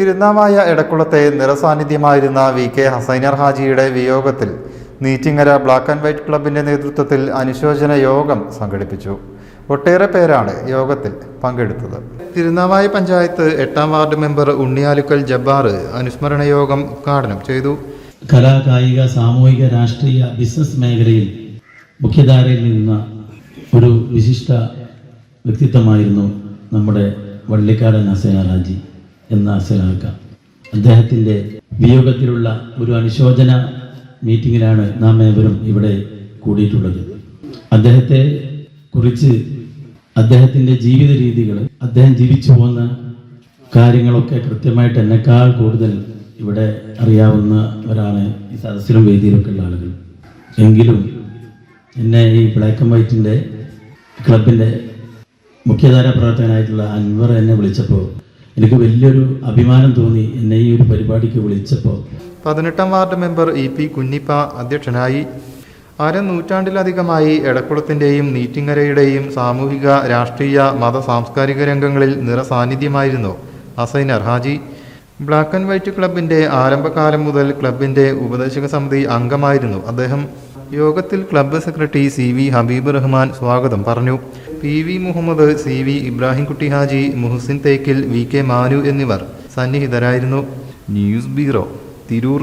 തിരുനാവായ എടക്കുളത്തെ നിറസാന്നിധ്യമായിരുന്ന V K Hasainar ഹാജിയുടെ വിയോഗത്തിൽ നീറ്റിങ്ങര ബ്ലാക്ക് ആൻഡ് വൈറ്റ് ക്ലബിന്റെ നേതൃത്വത്തിൽ അനുശോചന യോഗം സംഘടിപ്പിച്ചു. ഒട്ടേറെ പേരാണ് യോഗത്തിൽ പങ്കെടുത്തത്. തിരുനാവായ പഞ്ചായത്ത് എട്ടാം വാർഡ് മെമ്പർ ഉണ്ണിയാലുക്കൽ ജബ്ബാർ അനുസ്മരണ യോഗം ഉദ്ഘാടനം ചെയ്തു. കലാകായിക സാമൂഹിക രാഷ്ട്രീയ ബിസിനസ് മേഖലയിൽ മുഖ്യധാരയിൽ നിന്ന ഒരു വിശിഷ്ട വ്യക്തിത്വമായിരുന്നു നമ്മുടെ വള്ളിക്കാടൻ ഹസൈന റാജി എന്ന മനസ്സിലാക്കാം അദ്ദേഹത്തിന്റെ വിയോഗത്തിലുള്ള ഒരു അനുശോചന മീറ്റിങ്ങിലാണ് നാം ഏവരും ഇവിടെ കൂടിയിട്ടുള്ളത്. അദ്ദേഹത്തെ കുറിച്ച് അദ്ദേഹത്തിന്റെ ജീവിത രീതികൾ അദ്ദേഹം ജീവിച്ചു പോകുന്ന കാര്യങ്ങളൊക്കെ കൃത്യമായിട്ട് എന്നെക്കാൾ കൂടുതൽ ഇവിടെ അറിയാവുന്നവരാണ് ഈ സദസ്സിലും വേദിയിലൊക്കെ ഉള്ള ആളുകൾ. എങ്കിലും എന്നെ ഈ ബ്ലാക്ക് ആൻഡ് വൈറ്റിന്റെ ക്ലബിന്റെ മുഖ്യധാര പ്രവർത്തകനായിട്ടുള്ള അൻവർ എന്നെ വിളിച്ചപ്പോൾ എനിക്ക് വലിയൊരു അഭിമാനം തോന്നി എന്നെ ഈ ഒരു പരിപാടിക്ക് വിളിച്ചപ്പോൾ. പതിനെട്ടാം ward member E P Kunhippa അധ്യക്ഷനായി. അര നൂറ്റാണ്ടിലധികമായി എടക്കുളത്തിന്റെയും നീറ്റിങ്ങരയുടെയും സാമൂഹിക രാഷ്ട്രീയ മത സാംസ്കാരിക രംഗങ്ങളിൽ നിറസാന്നിധ്യമായിരുന്നു Assain Haji. Black and white ക്ലബിന്റെ ആരംഭകാലം മുതൽ ക്ലബിന്റെ ഉപദേശക സമിതി അംഗമായിരുന്നു അദ്ദേഹം. യോഗത്തിൽ club secretary C V Habib Rahman സ്വാഗതം പറഞ്ഞു. P V Muhammad C V Ibrahimkutty Haji Muhsin Thekkil V K Manu എന്നിവർ സന്നിഹിതരായിരുന്നു. News bureau Tirur.